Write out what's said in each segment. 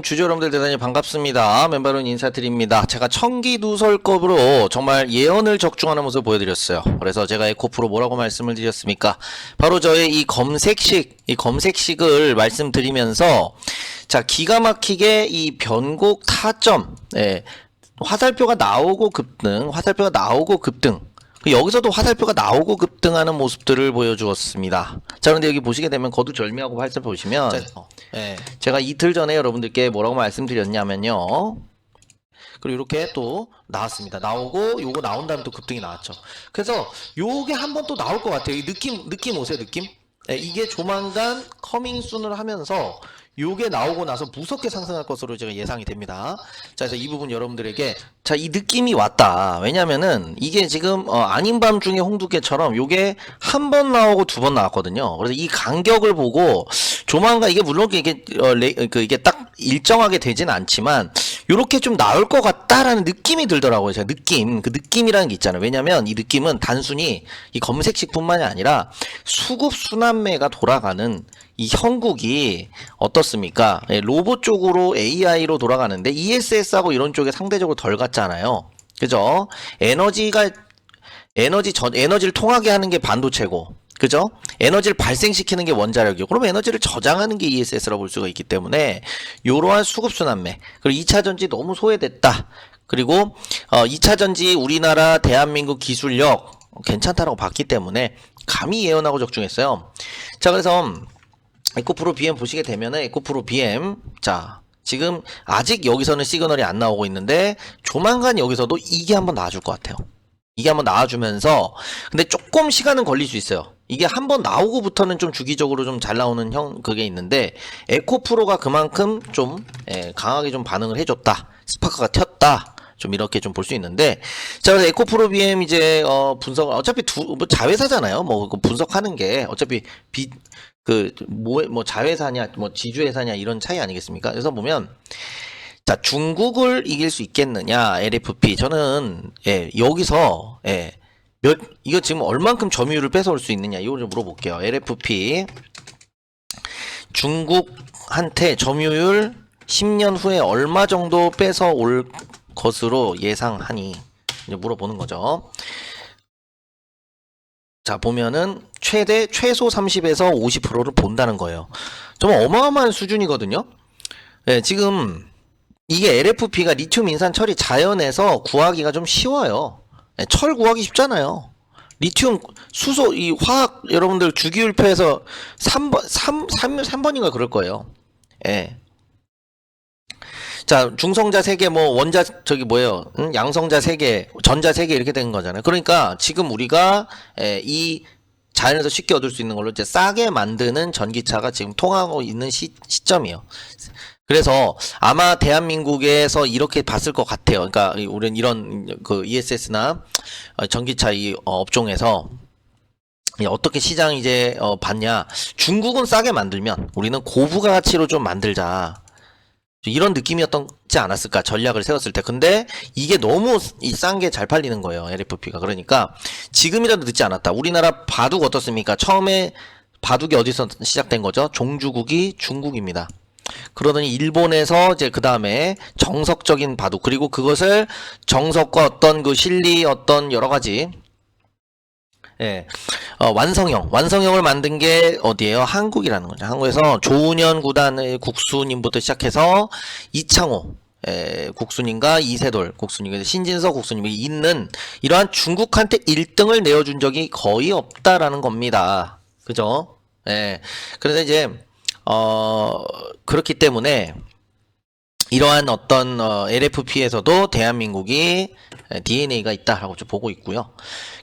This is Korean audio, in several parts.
주주 여러분들 대단히 반갑습니다. 멤버는 인사드립니다. 제가 청기 누설급으로 정말 예언을 적중하는 모습을 보여드렸어요. 그래서 제가 에코프로 뭐라고 말씀을 드렸습니까? 바로 저의 이 검색식, 이 검색식을 말씀드리면서 자 기가 막히게 이 변곡 타점, 예, 화살표가 나오고 급등, 화살표가 나오고 급등. 그 여기서도 화살표가 나오고 급등하는 모습들을 보여주었습니다. 자, 그런데 여기 보시게 되면 거두절미하고 화살표 보시면, 예, 제가 이틀 전에 여러분들께 뭐라고 말씀드렸냐면요. 그리고 이렇게 또 나왔습니다. 나오고 요거 나온 다음에 또 급등이 나왔죠. 그래서 요게 한 번 또 나올 것 같아요. 이 느낌 느낌 오세요, 느낌? 예, 이게 조만간 커밍 순을 하면서 요게 나오고 나서 무섭게 상승할 것으로 제가 예상이 됩니다. 자, 그래서 이 부분 여러분들에게 자, 이 느낌이 왔다. 왜냐면은 이게 지금 어, 아닌 밤 중에 홍두깨처럼 요게 한 번 나오고 두 번 나왔거든요. 그래서 이 간격을 보고 조만간 이게 물론 이게 어, 레, 그 이게 딱 일정하게 되지는 않지만 요렇게 좀 나올 것 같다라는 느낌이 들더라고요. 제가 느낌, 그 느낌이라는 게 있잖아요. 왜냐면 이 느낌은 단순히 이 검색식뿐만이 아니라 수급 순환매가 돌아가는 이 형국이 어떻습니까? 예, 로봇 쪽으로 AI로 돌아가는데 ESS하고 이런 쪽에 상대적으로 덜 갔잖아요. 그죠? 에너지가 에너지 전 에너지를 통하게 하는 게 반도체고 그죠? 에너지를 발생시키는 게 원자력이고 그럼 에너지를 저장하는 게 ESS라고 볼 수가 있기 때문에 이러한 수급 순환매 그리고 2차 전지 너무 소외됐다. 그리고 어 2차 전지 우리나라 대한민국 기술력 괜찮다라고 봤기 때문에 감히 예언하고 적중했어요. 자 그래서 에코프로 BM 보시게 되면은 에코프로 BM 자 지금 아직 여기서는 시그널이 안 나오고 있는데 조만간 여기서도 이게 한번 나와줄 것 같아요. 이게 한번 나와주면서 근데 조금 시간은 걸릴 수 있어요. 이게 한번 나오고부터는 좀 주기적으로 좀 잘 나오는 형 그게 있는데 에코 프로가 그만큼 좀 예, 강하게 좀 반응을 해줬다. 스파크가 튀었다. 좀 이렇게 좀 볼 수 있는데 자 그래서 에코프로 BM 이제 어 분석 어차피 두 뭐 자회사잖아요. 뭐 분석하는 게 어차피 비 그 뭐 뭐 자회사냐 뭐 지주회사냐 이런 차이 아니겠습니까? 그래서 보면 자 중국을 이길 수 있겠느냐 LFP 저는 예 여기서 예 몇 이거 지금 얼만큼 점유율을 뺏어올 수 있느냐 이걸 좀 물어볼게요 LFP 중국한테 점유율 10년 후에 얼마 정도 뺏어올 것으로 예상하니 이제 물어보는 거죠. 자 보면은 최대 최소 30에서 50%를 본다는 거예요. 좀 어마어마한 수준이거든요. 예, 지금 이게 LFP가 리튬 인산 철이 자연에서 구하기가 좀 쉬워요. 예, 철 구하기 쉽잖아요. 리튬 수소 이 화학 여러분들 주기율표에서 3번 3 3 3번인가 그럴 거예요. 예. 자, 중성자 3개, 뭐, 원자, 저기 뭐예요, 응? 양성자 3개, 전자 3개 이렇게 된 거잖아요. 그러니까 지금 우리가, 에, 이 자연에서 쉽게 얻을 수 있는 걸로 이제 싸게 만드는 전기차가 지금 통하고 있는 시, 시점이에요. 그래서 아마 대한민국에서 이렇게 봤을 것 같아요. 그러니까 이- 우리는 이런 그 ESS나 전기차 이 어, 업종에서 이 어떻게 시장 이제 어, 봤냐? 중국은 싸게 만들면 우리는 고부가 가치로 좀 만들자. 이런 느낌이었던지 않았을까 전략을 세웠을 때 근데 이게 너무 싼 게 잘 팔리는 거예요 LFP가 그러니까 지금이라도 늦지 않았다 우리나라 바둑 어떻습니까 처음에 바둑이 어디서 시작된 거죠 종주국이 중국입니다 그러더니 일본에서 이제 그 다음에 정석적인 바둑 그리고 그것을 정석과 어떤 그 실리 어떤 여러 가지 예, 어, 완성형, 완성형을 만든 게 어디예요? 한국이라는 거죠. 한국에서 조은현 구단의 국수님부터 시작해서 이창호, 에, 국수님과 이세돌 국수님, 신진서 국수님이 있는 이러한 중국한테 1등을 내어준 적이 거의 없다라는 겁니다. 그죠? 예. 그래서 이제, 어, 그렇기 때문에 이러한 어떤 어, LFP에서도 대한민국이 DNA가 있다라고 좀 보고 있고요.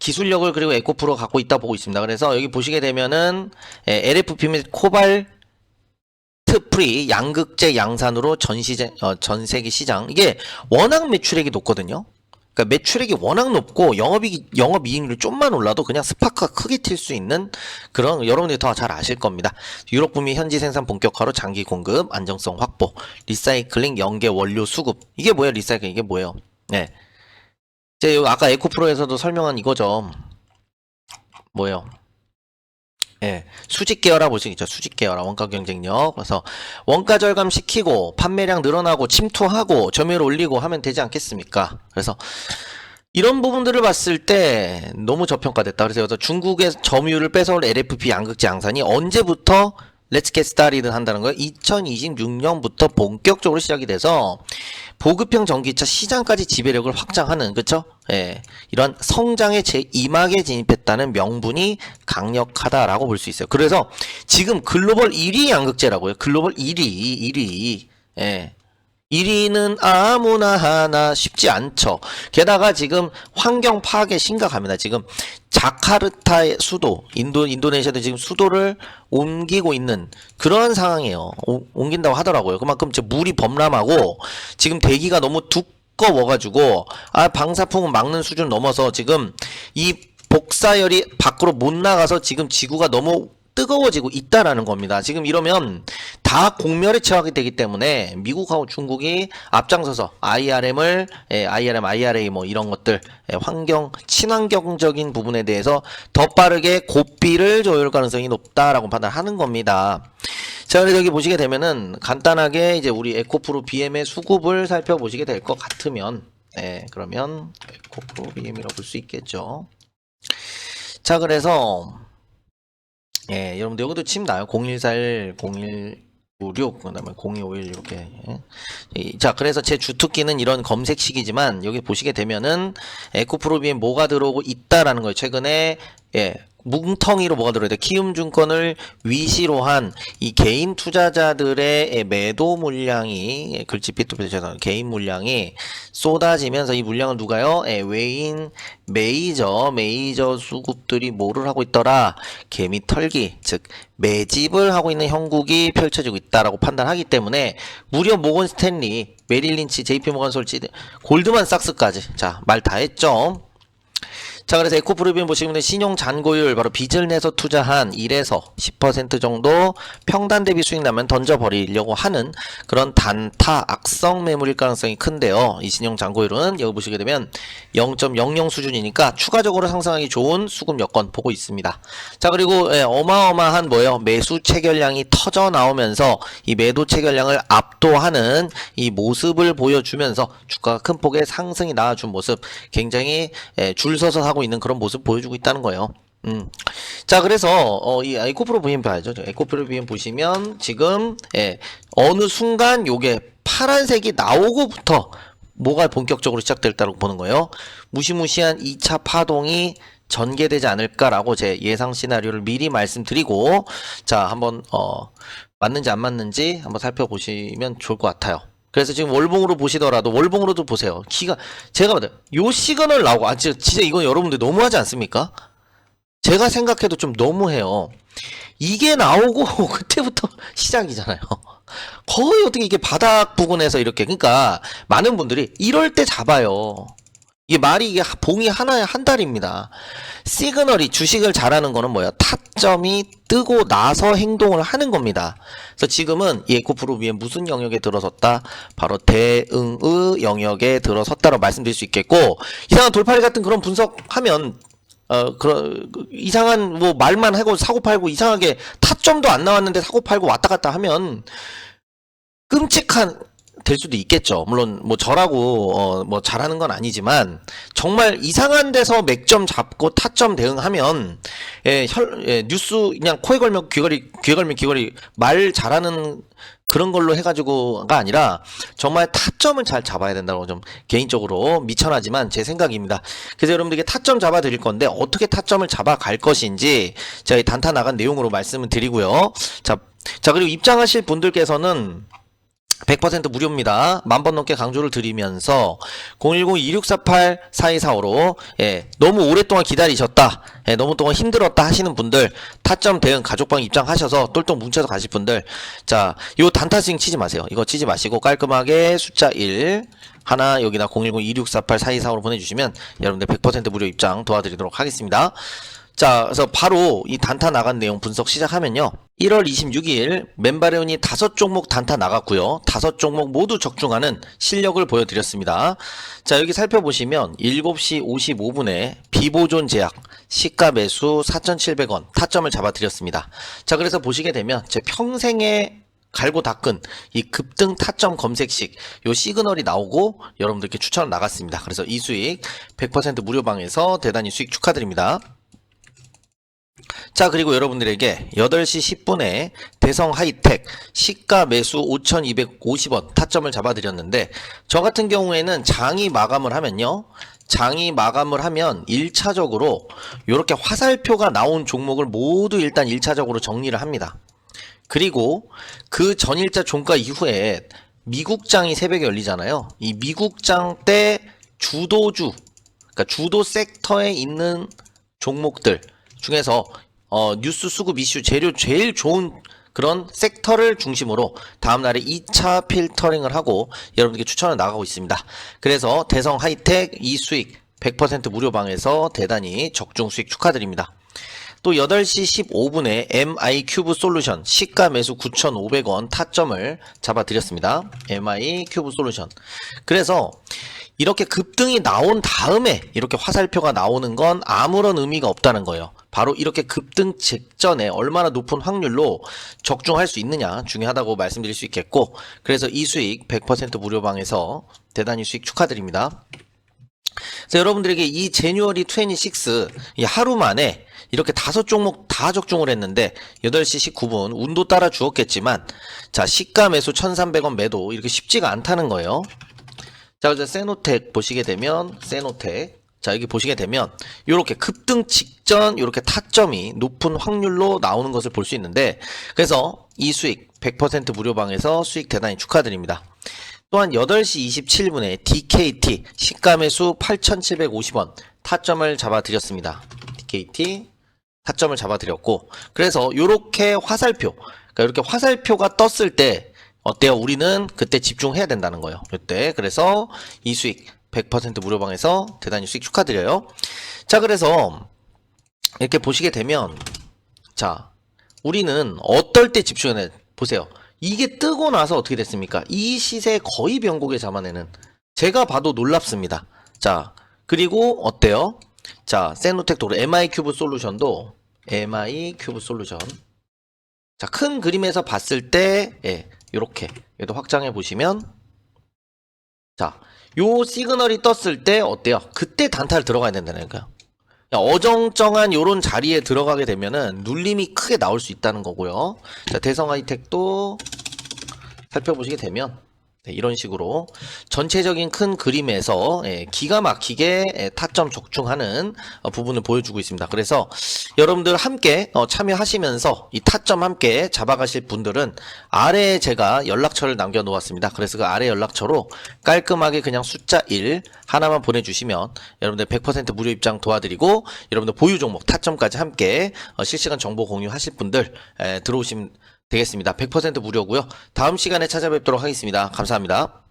기술력을 그리고 에코프로 갖고 있다 보고 있습니다. 그래서 여기 보시게 되면은 에, LFP 및 코발트 프리 양극재 양산으로 전 시장 어, 전 세계 시장 이게 워낙 매출액이 높거든요. 그러니까 매출액이 워낙 높고 영업이 영업 이익률이 좀만 올라도 그냥 스파크가 크게 튈 수 있는 그런 여러분들이 더 잘 아실 겁니다. 유럽 구미 현지 생산 본격화로 장기 공급 안정성 확보, 리사이클링 연계 원료 수급 이게 뭐예요? 리사이클링 이게 뭐예요? 네. 여기 아까 에코프로에서도 설명한 이거죠. 뭐예요? 예, 수직 계열화 보시겠죠. 수직 계열화 원가 경쟁력. 그래서 원가 절감 시키고 판매량 늘어나고 침투하고 점유율 올리고 하면 되지 않겠습니까? 그래서 이런 부분들을 봤을 때 너무 저평가됐다. 그래서 중국의 점유율을 뺏어올 LFP 양극재 양산이 언제부터 렛츠 겟 스타리드 한다는 거예요? 2026년부터 본격적으로 시작이 돼서 보급형 전기차 시장까지 지배력을 확장하는 그쵸? 예. 이런 성장의 제2막에 진입했다는 명분이 강력하다라고 볼 수 있어요. 그래서 지금 글로벌 1위 양극재라고요. 글로벌 1위, 1위. 예. 1위는 아무나 하나 쉽지 않죠. 게다가 지금 환경 파괴 심각합니다. 지금 자카르타의 수도, 인도, 인도네시아도 지금 수도를 옮기고 있는 그런 상황이에요. 오- 옮긴다고 하더라고요. 그만큼 이제 물이 범람하고 지금 대기가 너무 두꺼워가지고 아, 방사풍은 막는 수준 넘어서 지금 이 복사열이 밖으로 못 나가서 지금 지구가 너무 뜨거워지고 있다라는 겁니다. 지금 이러면 다 공멸에 처하게 되기 때문에 미국하고 중국이 앞장서서 IRM을 IRM, IRA 뭐 이런 것들 예, 환경 친환경적인 부분에 대해서 더 빠르게 고비를 조율 가능성이 높다라고 판단하는 겁니다. 자, 그래서 여기 보시게 되면은 간단하게 이제 우리 에코프로 BM의 수급을 살펴보시게 될 것 같으면 네, 그러면 에코프로 BM이라고 볼 수 있겠죠. 자, 그래서 예, 여러분들 여기도 침 나요. 0141, 0196, 그다음에 0251 이렇게. 예. 이- 자, 그래서 제 주특기는 이런 검색식이지만 여기 보시게 되면은 에코프로비에 뭐가 들어오고 있다라는 거예요. 최근에 예. 뭉텅이로 뭐가 들어야 돼? 키움증권을 위시로 한 이 개인 투자자들의 예, 매도 물량이 예, 글짓빛 도 죄송합니다. 개인 물량이 쏟아지면서 이 물량을 누가요? 예, 외인 메이저 메이저 수급들이 뭐를 하고 있더라? 개미 털기 즉 매집을 하고 있는 형국이 펼쳐지고 있다라고 판단하기 때문에 무려 모건 스탠리, 메릴 린치, JP 모건 솔지, 골드만삭스까지 자 말 다 했죠. 자, 그래서 에코프로비움 보시면 신용 잔고율 바로 빚을 내서 투자한 1에서 10% 정도 평단 대비 수익 나면 던져버리려고 하는 그런 단타 악성 매물일 가능성이 큰데요. 이 신용 잔고율은 여기 보시게 되면 0.00 수준이니까 추가적으로 상승하기 좋은 수급 여건 보고 있습니다. 자, 그리고 예, 어마어마한 뭐예요? 매수 체결량이 터져 나오면서 이 매도 체결량을 압도하는 이 모습을 보여주면서 주가가 큰 폭의 상승이 나와준 모습 굉장히 예, 줄 서서 하고 있는 그런 모습 보여주고 있다는 거예요. 음. 자, 그래서, 어, 이 에코프로 VM 봐야죠. 에코프로 VM 보시면 지금, 예, 어느 순간 요게 파란색이 나오고부터 뭐가 본격적으로 시작될다고 보는 거예요. 무시무시한 2차 파동이 전개되지 않을까라고 제 예상 시나리오를 미리 말씀드리고, 자, 한번, 어, 맞는지 안 맞는지 한번 살펴보시면 좋을 것 같아요. 그래서 지금 월봉으로 보시더라도 월봉으로도 보세요. 키가 제가 요 시그널 나오고 아 진짜, 진짜 이건 여러분들 너무하지 않습니까? 제가 생각해도 좀 너무해요. 이게 나오고 그때부터 시작이잖아요. 거의 어떻게 이게 바닥 부근에서 이렇게 그러니까 많은 분들이 이럴 때 잡아요. 이게 말이 이게 하- 봉이 하나에 한 달입니다. 시그널이 주식을 잘하는 거는 뭐예요? 타점이 뜨고 나서 행동을 하는 겁니다. 그래서 지금은 이 에코프로 위에 무슨 영역에 들어섰다? 바로 대응의 영역에 들어섰다고 말씀드릴 수 있겠고 이상한 돌파리 같은 그런 분석하면 어 그런 그 이상한 뭐 말만 하고 사고 팔고 이상하게 타점도 안 나왔는데 사고 팔고 왔다 갔다 하면 끔찍한 될 수도 있겠죠. 물론 뭐 저라고 어 뭐 잘하는 건 아니지만 정말 이상한 데서 맥점 잡고 타점 대응하면 예, 혈, 예, 뉴스 그냥 코에 걸면 귀걸이 귀에 걸면 귀걸이 말 잘하는 그런 걸로 해가지고가 아니라 정말 타점을 잘 잡아야 된다고 좀 개인적으로 미천하지만 제 생각입니다. 그래서 여러분들에게 타점 잡아 드릴 건데 어떻게 타점을 잡아 갈 것인지 이 단타 나간 내용으로 말씀을 드리고요. 자, 자 그리고 입장하실 분들께서는 100% 무료입니다. 만 번 넘게 강조를 드리면서 010-2648-4245로 예, 너무 오랫동안 기다리셨다. 예, 너무 동안 힘들었다 하시는 분들 타점 대응 가족방 입장하셔서 똘똘 뭉쳐서 가실 분들 자, 요 단타 스윙 치지 마세요. 이거 치지 마시고 깔끔하게 숫자 1 하나 여기다 010-2648-4245로 보내주시면 여러분들 100% 무료 입장 도와드리도록 하겠습니다. 자, 그래서 바로 이 단타 나간 내용 분석 시작하면요. 1월 26일 맨바레온이 다섯 종목 단타 나갔고요. 다섯 종목 모두 적중하는 실력을 보여드렸습니다. 자, 여기 살펴보시면 7시 55분에 비보존 제약 시가 매수 4,700원 타점을 잡아드렸습니다. 자, 그래서 보시게 되면 제 평생에 갈고 닦은 이 급등 타점 검색식 요 시그널이 나오고 여러분들께 추천을 나갔습니다. 그래서 이 수익 100% 무료방에서 대단히 수익 축하드립니다. 자, 그리고 여러분들에게 8시 10분에 대성 하이텍 시가 매수 5,250원 타점을 잡아드렸는데, 저 같은 경우에는 장이 마감을 하면요. 장이 마감을 하면 1차적으로 이렇게 화살표가 나온 종목을 모두 일단 1차적으로 정리를 합니다. 그리고 그 전일자 종가 이후에 미국장이 새벽에 열리잖아요. 이 미국장 때 주도주, 그러니까 주도 섹터에 있는 종목들 중에서 어, 뉴스 수급 이슈 재료 제일 좋은 그런 섹터를 중심으로 다음날에 2차 필터링을 하고 여러분들께 추천을 나가고 있습니다. 그래서 대성 하이텍 이 수익 100% 무료방에서 대단히 적중 수익 축하드립니다. 또 8시 15분에 MI 큐브 솔루션 시가 매수 9,500원 타점을 잡아드렸습니다. MI 큐브 솔루션. 그래서 이렇게 급등이 나온 다음에 이렇게 화살표가 나오는 건 아무런 의미가 없다는 거예요. 바로 이렇게 급등 직전에 얼마나 높은 확률로 적중할 수 있느냐 중요하다고 말씀드릴 수 있겠고 그래서 이 수익 100% 무료방에서 대단히 수익 축하드립니다. 그래서 여러분들에게 이 제뉴얼이 26, 이 하루 만에 이렇게 다섯 종목 다 적중을 했는데 8시 19분 운도 따라 주었겠지만 자 시가 매수 1300원 매도 이렇게 쉽지가 않다는 거예요. 자, 이제 세노텍 보시게 되면 세노텍 자, 여기 보시게 되면 이렇게 급등 직전 이렇게 타점이 높은 확률로 나오는 것을 볼 수 있는데 그래서 이 수익 100% 무료방에서 수익 대단히 축하드립니다. 또한 8시 27분에 DKT 시가 매수 8,750원 타점을 잡아드렸습니다. DKT 타점을 잡아드렸고 그래서 이렇게 화살표 그러니까 이렇게 화살표가 떴을 때 어때요? 우리는 그때 집중해야 된다는 거예요. 이때 그래서 이 수익 100% 무료방에서 대단히 수익 축하드려요. 자 그래서 이렇게 보시게 되면 자 우리는 어떨 때 집중해야 돼? 보세요. 이게 뜨고 나서 어떻게 됐습니까? 이 시세 거의 변곡에 잡아내는 제가 봐도 놀랍습니다. 자 그리고 어때요? 자 세노텍 도로 MI 큐브 솔루션도 MI 큐브 솔루션 자 큰 그림에서 봤을 때 예, 이렇게 얘도 확장해 보시면 자 요 시그널이 떴을 때 어때요? 그때 단타를 들어가야 된다니까요. 어정쩡한 요런 자리에 들어가게 되면은 눌림이 크게 나올 수 있다는 거고요. 자, 대성 하이텍도 살펴보시게 되면 네, 이런 식으로 전체적인 큰 그림에서 예, 기가 막히게 예, 타점 적중하는 어, 부분을 보여주고 있습니다. 그래서 여러분들 함께 어, 참여하시면서 이 타점 함께 잡아가실 분들은 아래에 제가 연락처를 남겨 놓았습니다. 그래서 그 아래 연락처로 깔끔하게 그냥 숫자 1 하나만 보내주시면 여러분들 100% 무료 입장 도와드리고 여러분들 보유 종목 타점까지 함께 어, 실시간 정보 공유하실 분들 에, 들어오시면 되겠습니다. 100% 무료고요. 다음 시간에 찾아뵙도록 하겠습니다. 감사합니다.